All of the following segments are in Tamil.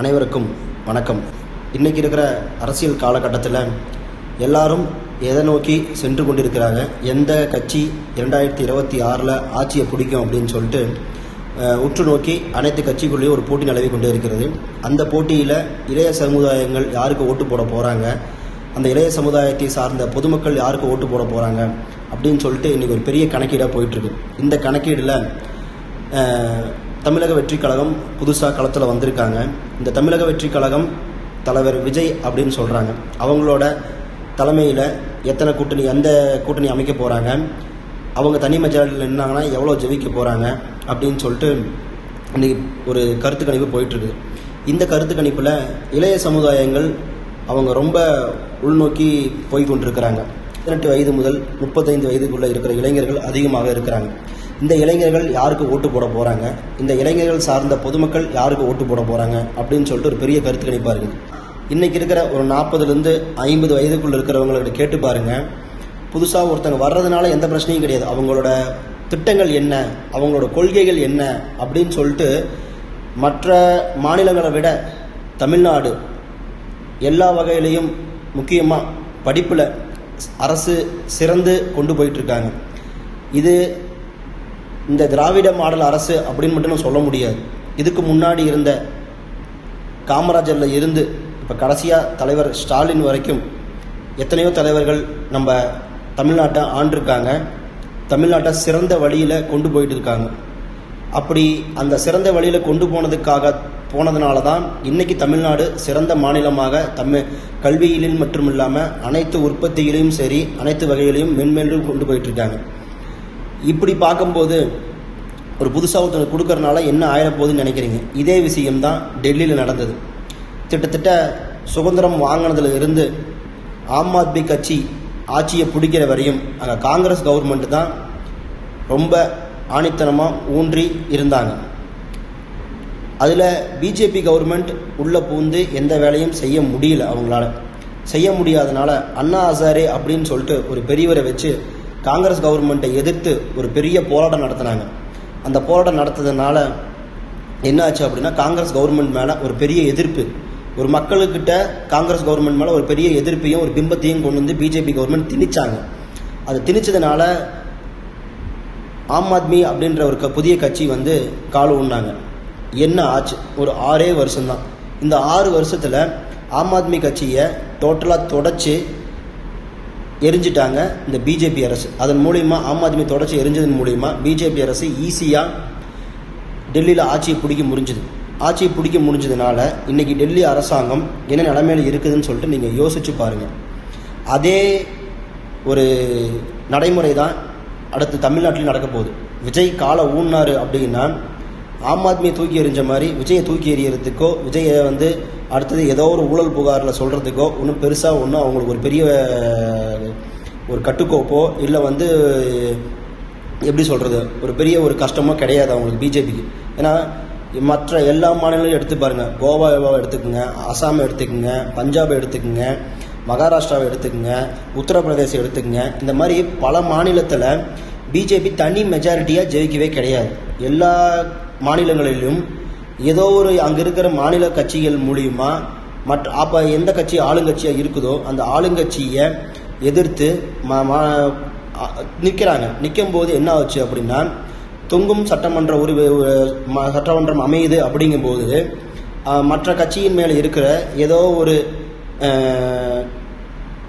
அனைவருக்கும் வணக்கம். இன்றைக்கி இருக்கிற அரசியல் காலகட்டத்தில் எல்லாரும் எதை நோக்கி சென்று கொண்டிருக்கிறாங்க? எந்த கட்சி இரண்டாயிரத்தி இருபத்தி ஆறில் ஆட்சியை பிடிக்கும் அப்படின்னு சொல்லிட்டு உற்று நோக்கி அனைத்து கட்சிக்குள்ளேயும் ஒரு போட்டி நிலவி கொண்டே இருக்கிறது. அந்த போட்டியில் இளைய சமுதாயங்கள் யாருக்கு ஓட்டு போட போகிறாங்க அந்த இளைய சமுதாயத்தை சார்ந்த பொதுமக்கள் யாருக்கு ஓட்டு போட போகிறாங்க அப்படின்னு சொல்லிட்டு இன்றைக்கி ஒரு பெரிய கணக்கீடாக போயிட்டுருக்கு இந்த கணக்கீடில் தமிழக வெற்றி கழகம் புதுசாக களத்தில் வந்திருக்காங்க. இந்த தமிழக வெற்றி கழகம் தலைவர் விஜய் அப்படின்னு சொல்கிறாங்க அவங்களோட தலைமையில் எத்தனை கூட்டணி எந்த கூட்டணி அமைக்க போகிறாங்க அவங்க தனி மெஜாரிட்டியில் நின்னாங்கன்னா எவ்வளோ ஜெயிக்க போகிறாங்க அப்படின்னு சொல்லிட்டு இன்றைக்கி ஒரு கருத்து கணிப்பு போயிட்டுருக்கு. இந்த கருத்து கணிப்பில் இளைய சமுதாயங்கள் அவங்க ரொம்ப உள்நோக்கி போய் கொண்டிருக்கிறாங்க பதினெட்டு வயது முதல் முப்பத்தைந்து வயதுக்குள்ளே இருக்கிற இளைஞர்கள் அதிகமாக இருக்கிறாங்க. இந்த இளைஞர்கள் யாருக்கு ஓட்டு போட போகிறாங்க இந்த இளைஞர்கள் சார்ந்த பொதுமக்கள் யாருக்கு ஓட்டு போட போகிறாங்க அப்படின்னு சொல்லிட்டு ஒரு பெரிய கருத்து கணிப்பாக இருக்குது இன்றைக்கி இருக்கிற ஒரு நாற்பதுலேருந்து ஐம்பது வயதுக்குள்ளே இருக்கிறவங்கள்ட்ட கேட்டு பாருங்கள் புதுசாக ஒருத்தங்க வர்றதுனால எந்த பிரச்சனையும் கிடையாது. அவங்களோட திட்டங்கள் என்ன? அவங்களோட கொள்கைகள் என்ன? அப்படின்னு சொல்லிட்டு மற்ற மாநிலங்களை விட தமிழ்நாடு எல்லா வகையிலையும் முக்கியமாக படிப்பில் அரசு சிறந்து கொண்டு போயிட்டுருக்காங்க இது இந்த திராவிட மாடல் அரசு அப்படின்னு மட்டும் நம்ம சொல்ல முடியாது. இதுக்கு முன்னாடி இருந்த காமராஜரில் இருந்து இப்போ கடைசியாக தலைவர் ஸ்டாலின் வரைக்கும் எத்தனையோ தலைவர்கள் நம்ம தமிழ்நாட்டை ஆண்டிருக்காங்க. தமிழ்நாட்டை சிறந்த வழியில் கொண்டு போயிட்டு இருக்காங்க. அப்படி அந்த சிறந்த வழியில் கொண்டு போனதுக்காக போனதுனால தான் இன்னைக்கு தமிழ்நாடு சிறந்த மாநிலமாக தமிழ் கல்வியிலும் மட்டும் இல்லாமல் அனைத்து உற்பத்தியிலையும் சரி அனைத்து வகையிலையும் மென்மேலும் கொண்டு போயிட்டு இருக்காங்க. இப்படி பார்க்கும்போது ஒரு புதுசாக ஒருத்தவங்க கொடுக்கறனால என்ன ஆயிடப்போகுதுன்னு நினைக்கிறீங்க? இதே விஷயம்தான் டெல்லியில் நடந்தது. கிட்டத்தட்ட சுதந்திரம் வாங்கினதுல இருந்து ஆம் ஆத்மி கட்சி ஆட்சியை பிடிக்கிற வரையும் அங்கே காங்கிரஸ் கவர்மெண்ட் தான் ரொம்ப ஆணித்தனமாக ஊன்றி இருந்தாங்க. அதில் பிஜேபி கவர்மெண்ட் உள்ளே பூந்து எந்த வேலையும் செய்ய முடியல அவங்களால. செய்ய முடியாதனால அண்ணா ஹசாரே அப்படின்னு சொல்லிட்டு ஒரு பெரியவரை வச்சு காங்கிரஸ் கவர்மெண்ட்டை எதிர்த்து ஒரு பெரிய போராட்டம் நடத்தினாங்க. அந்த போராட்டம் நடத்ததுனால என்ன ஆச்சு அப்படின்னா காங்கிரஸ் கவர்மெண்ட் மேலே ஒரு பெரிய எதிர்ப்பு. ஒரு மக்களுக்கிட்ட காங்கிரஸ் கவர்மெண்ட் மேலே ஒரு பெரிய எதிர்ப்பையும் ஒரு பிம்பத்தையும் கொண்டு வந்து பிஜேபி கவர்மெண்ட் திணிச்சாங்க. அது திணிச்சதுனால ஆம் ஆத்மி அப்படின்ற ஒரு க- புதிய கட்சி வந்து கால் உண்ணாங்க என்ன ஆச்சு? ஒரு ஆறே வருஷம்தான். இந்த ஆறு வருஷத்தில் ஆம் ஆத்மி கட்சியை டோட்டலாக தொடச்சி எரிஞ்சிட்டாங்க இந்த பிஜேபி அரசு. அதன் மூலிமா ஆம் ஆத்மி தொடர்ச்சி எரிஞ்சதன் மூலிமா பிஜேபி அரசு ஈஸியாக டெல்லியில் ஆட்சியை பிடிக்க முடிஞ்சுது ஆட்சியை பிடிக்க முடிஞ்சதுனால இன்றைக்கி டெல்லி அரசாங்கம் என்ன நிலைமையில இருக்குதுன்னு சொல்லிட்டு நீங்கள் யோசிச்சு பாருங்கள் அதே ஒரு நடைமுறை தான் அடுத்து தமிழ்நாட்டில் நடக்க போகுது. விஜய் காலை ஊன்னாரு அப்படின்னா ஆம் ஆத்மியை தூக்கி எறிஞ்ச மாதிரி விஜயை தூக்கி எறியறதுக்கோ விஜயை வந்து அடுத்தது ஏதோ ஒரு ஊழல் புகாரில் சொல்கிறதுக்கோ ஒன்றும் பெருசாக ஒன்றும் அவங்களுக்கு ஒரு பெரிய ஒரு கட்டுக்கோப்போ இல்லை வந்து எப்படி சொல்கிறது ஒரு பெரிய ஒரு கஷ்டமோ கிடையாது அவங்களுக்கு பிஜேபிக்கு. ஏன்னா மற்ற எல்லா மாநிலங்களும் எடுத்து பாருங்கள் கோவாவை எடுத்துக்கோங்க அசாமை எடுத்துக்கோங்க பஞ்சாபை எடுத்துக்கோங்க மகாராஷ்டிராவை எடுத்துக்கோங்க உத்தரப்பிரதேசம் எடுத்துக்கோங்க. இந்த மாதிரி பல மாநிலத்தில் பிஜேபி தனி மெஜாரிட்டியாக ஜெயிக்கவே கிடையாது. எல்லா மாநிலங்களிலும் ஏதோ ஒரு அங்கே இருக்கிற மாநில கட்சிகள் மூலியமாக மற்ற அப்போ எந்த கட்சி ஆளுங்கட்சியாக இருக்குதோ அந்த ஆளுங்கட்சியை எதிர்த்து ம நிற்கிறாங்க நிற்கும் போது என்ன ஆச்சு அப்படின்னா தொங்கும் சட்டமன்ற உரி ம- சட்டமன்றம் அமையுது அப்படிங்கும்போது மற்ற கட்சியின் மேலே இருக்கிற ஏதோ ஒரு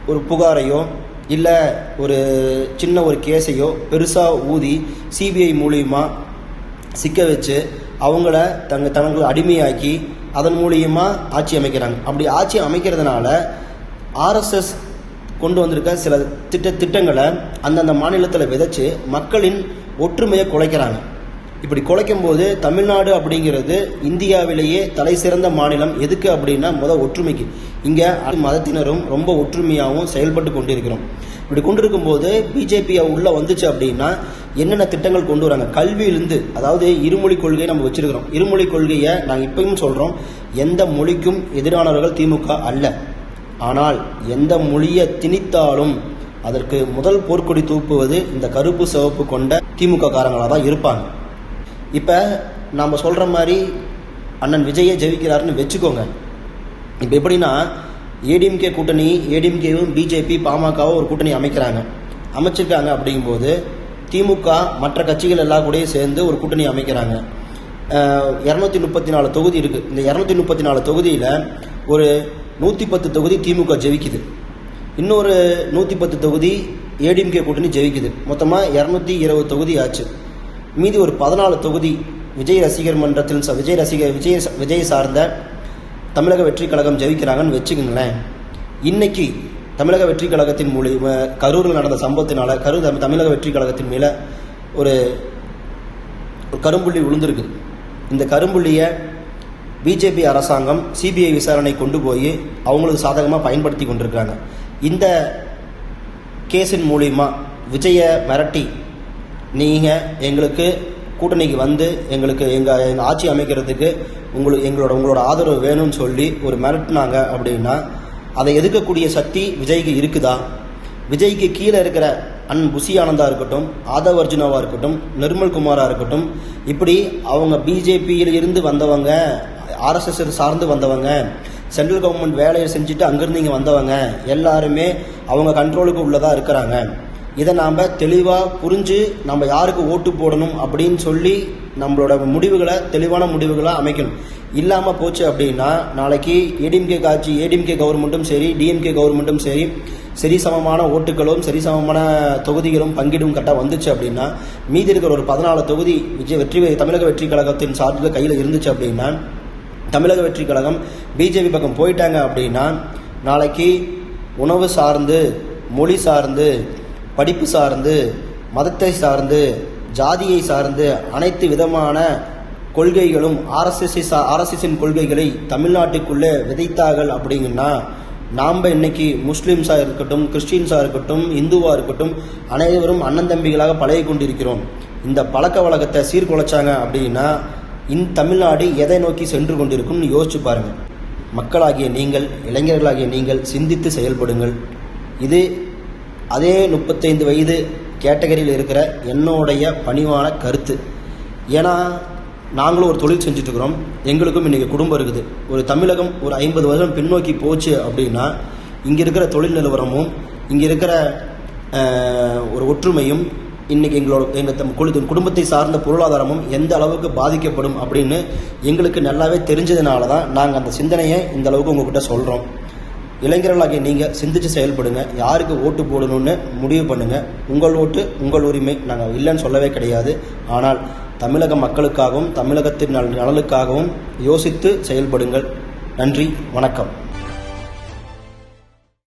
ஒரு புகாரையோ இல்லை ஒரு சின்ன ஒரு கேஸையோ பெருசாக ஊதி சிபிஐ மூலியமா சிக்க வச்சு அவங்கள தங்க தனங்களை அடிமையாக்கி அதன் மூலியமாக ஆட்சி அமைக்கிறாங்க. அப்படி ஆட்சி அமைக்கிறதுனால ஆர்எஸ்எஸ் கொண்டு வந்திருக்க சில திட்ட திட்டங்களை அந்தந்த மாநிலத்தில் விதைச்சு மக்களின் ஒற்றுமையை குலைக்கிறாங்க. இப்படி குலைக்கும் போது தமிழ்நாடு அப்படிங்கிறது இந்தியாவிலேயே தலை சிறந்த மாநிலம். எதுக்கு அப்படின்னா முத ஒற்றுமைக்கு. இங்கே மதத்தினரும் ரொம்ப ஒற்றுமையாகவும் செயல்பட்டு கொண்டிருக்கிறோம். இப்படி கொண்டிருக்கும் போது பிஜேபி உள்ளே வந்துச்சு அப்படின்னா என்னென்ன திட்டங்கள் கொண்டு வராங்க? கல்வியிலிருந்து அதாவது இருமொழி கொள்கையை நம்ம வச்சிருக்கிறோம். இருமொழி கொள்கையை நாங்கள் இப்பயும் சொல்கிறோம் எந்த மொழிக்கும் எதிரானவர்கள் திமுக அல்ல. ஆனால் எந்த மொழியை திணித்தாலும் அதற்கு முதல் போர்க்கொடி தூக்குவது இந்த கருப்பு சிவப்பு கொண்ட திமுக காரங்களாக தான் இருப்பாங்க. இப்போ நாம் சொல்கிற மாதிரி அண்ணன் விஜயை ஜெயிக்கிறாருன்னு வச்சுக்கோங்க. இப்போ எப்படின்னா ஏடிஎம்கே கூட்டணி ஏடிஎம்கேவும் பிஜேபி பாமகவும் ஒரு கூட்டணி அமைக்கிறாங்க. அமைச்சிருக்காங்க அப்படிங்கும்போது திமுக மற்ற கட்சிகள் எல்லா கூடயும் சேர்ந்து ஒரு கூட்டணி அமைக்கிறாங்க. இரநூத்தி முப்பத்தி நாலு தொகுதி இருக்குது இந்த இரநூத்தி முப்பத்தி நாலு தொகுதியில் ஒரு நூற்றி பத்து தொகுதி திமுக ஜெயிக்குது. இன்னொரு நூற்றி பத்து தொகுதி ஏடிஎம்கே கூட்டணி ஜெயிக்குது. மொத்தமாக இரநூத்தி இருபது தொகுதி ஆச்சு. மீதி ஒரு பதினாலு தொகுதி விஜய் ரசிகர் மன்றத்தில் ச- விஜய் ரசிகர் விஜய் விஜய் சார்ந்த தமிழக வெற்றி கழகம் ஜெயிக்கிறாங்கன்னு வச்சுக்கோங்களேன். இன்னைக்கு தமிழக வெற்றி கழகத்தின் மூலியமாக கரூரில் நடந்த சம்பவத்தினால கரூர் தமிழக வெற்றி கழகத்தின் மேலே ஒரு ஒரு கரும்புள்ளி விழுந்திருக்கு இந்த கரும்புள்ளியை பிஜேபி அரசாங்கம் சிபிஐ விசாரணை கொண்டு போய் அவங்களுக்கு சாதகமாக பயன்படுத்தி கொண்டிருக்காங்க இந்த கேஸின் மூலிமா விஜயை மிரட்டி நீங்கள் எங்களுக்கு கூட்டணிக்கு வந்து எங்களுக்கு எங்கள் எங்கள் ஆட்சி அமைக்கிறதுக்கு உங்களுக்கு எங்களோட உங்களோட ஆதரவு வேணும்னு சொல்லி ஒரு மிரட்டினாங்க அப்படின்னா அதை எதிர்க்கக்கூடிய சக்தி விஜய்க்கு இருக்குதா? விஜய்க்கு கீழே இருக்கிற அன் புசி ஆனந்தா இருக்கட்டும் ஆதவ் அர்ஜுனாவாக இருக்கட்டும் நிர்மல் குமாராக இருக்கட்டும் இப்படி அவங்க பிஜேபியில் இருந்து வந்தவங்க ஆர்எஸ்எஸ் சார்ந்து வந்தவங்க சென்ட்ரல் கவர்மெண்ட் வேலையை செஞ்சுட்டு அங்கேருந்து இங்கே வந்தவங்க எல்லாருமே அவங்க கண்ட்ரோலுக்கு உள்ளதாக இருக்கிறாங்க. இதை நாம் தெளிவாக புரிஞ்சு நம்ம யாருக்கு ஓட்டு போடணும் அப்படின்னு சொல்லி நம்மளோட முடிவுகளை தெளிவான முடிவுகளாக அமைக்கணும். இல்லாமல் போச்சு அப்படின்னா நாளைக்கு ஏடிஎம்கே காட்சி ஏடிஎம்கே கவர்மெண்ட்டும் சரி டிஎம்கே கவர்மெண்ட்டும் சரி சரி சமமான ஓட்டுகளும் சரி சமமான தொகுதிகளும் பங்கிடும் கரெக்டாக வந்துச்சு அப்படின்னா மீதி இருக்கிற ஒரு பதினாலு தொகுதி விஜய் வெற்றி தமிழக வெற்றி கழகத்தின் சார்பில் கையில் இருந்துச்சு அப்படின்னா தமிழக வெற்றி கழகம் பிஜேபி பக்கம் போயிட்டாங்க அப்படின்னா நாளைக்கு உணவு சார்ந்து மொழி சார்ந்து படிப்பு சார்ந்து மதத்தை சார்ந்து ஜாதியை சார்ந்து அனைத்து விதமான கொள்கைகளும் ஆர்எஸ்எஸ் ஆர்எஸ்எஸின் கொள்கைகளை தமிழ்நாட்டுக்குள்ளே விதைத்தார்கள் அப்படிங்கன்னா நாம் இன்னைக்கு முஸ்லீம்ஸாக இருக்கட்டும் கிறிஸ்டின்ஸாக இருக்கட்டும் இந்துவாக இருக்கட்டும் அனைவரும் அண்ணன் தம்பிகளாக பழகி கொண்டிருக்கிறோம் இந்த பழக்க வழக்கத்தை சீர்குலைச்சாங்க அப்படின்னா இந் தமிழ்நாடு எதை நோக்கி சென்று கொண்டிருக்கும்னு யோசிச்சு பாருங்கள் மக்களாகிய நீங்கள் இளைஞர்களாகிய நீங்கள் சிந்தித்து செயல்படுங்கள். இது அதே முப்பத்தைந்து வயது கேட்டகரியில் இருக்கிற என்னுடைய பணிவான கருத்து. ஏன்னா நாங்களும் ஒரு தொழில் செஞ்சுட்ருக்குறோம் எங்களுக்கும் இன்றைக்கி குடும்பம் இருக்குது. ஒரு தமிழகம் ஒரு ஐம்பது வருஷம் பின்னோக்கி போச்சு அப்படின்னா இங்கே இருக்கிற தொழில் நிலவரமும் இங்கே இருக்கிற ஒரு ஒற்றுமையும் இன்னைக்கு எங்களோட எங்கள் தம் குழு- குடும்பத்தை சார்ந்த பொருளாதாரமும் எந்த அளவுக்கு பாதிக்கப்படும் அப்படின்னு எங்களுக்கு நல்லாவே தெரிஞ்சதுனால தான் நாங்கள் அந்த சிந்தனையை இந்த அளவுக்கு உங்ககிட்ட சொல்கிறோம் இளைஞர்களாகிய நீங்கள் சிந்திச்சு செயல்படுங்க. யாருக்கு ஓட்டு போடணும்னு முடிவு பண்ணுங்க. உங்கள் ஓட்டு உங்கள் உரிமை நாங்கள் இல்லைன்னு சொல்லவே கிடையாது. ஆனால் தமிழக மக்களுக்காகவும் தமிழகத்தின் நலனுக்காகவும் யோசித்து செயல்படுங்கள். நன்றி வணக்கம்.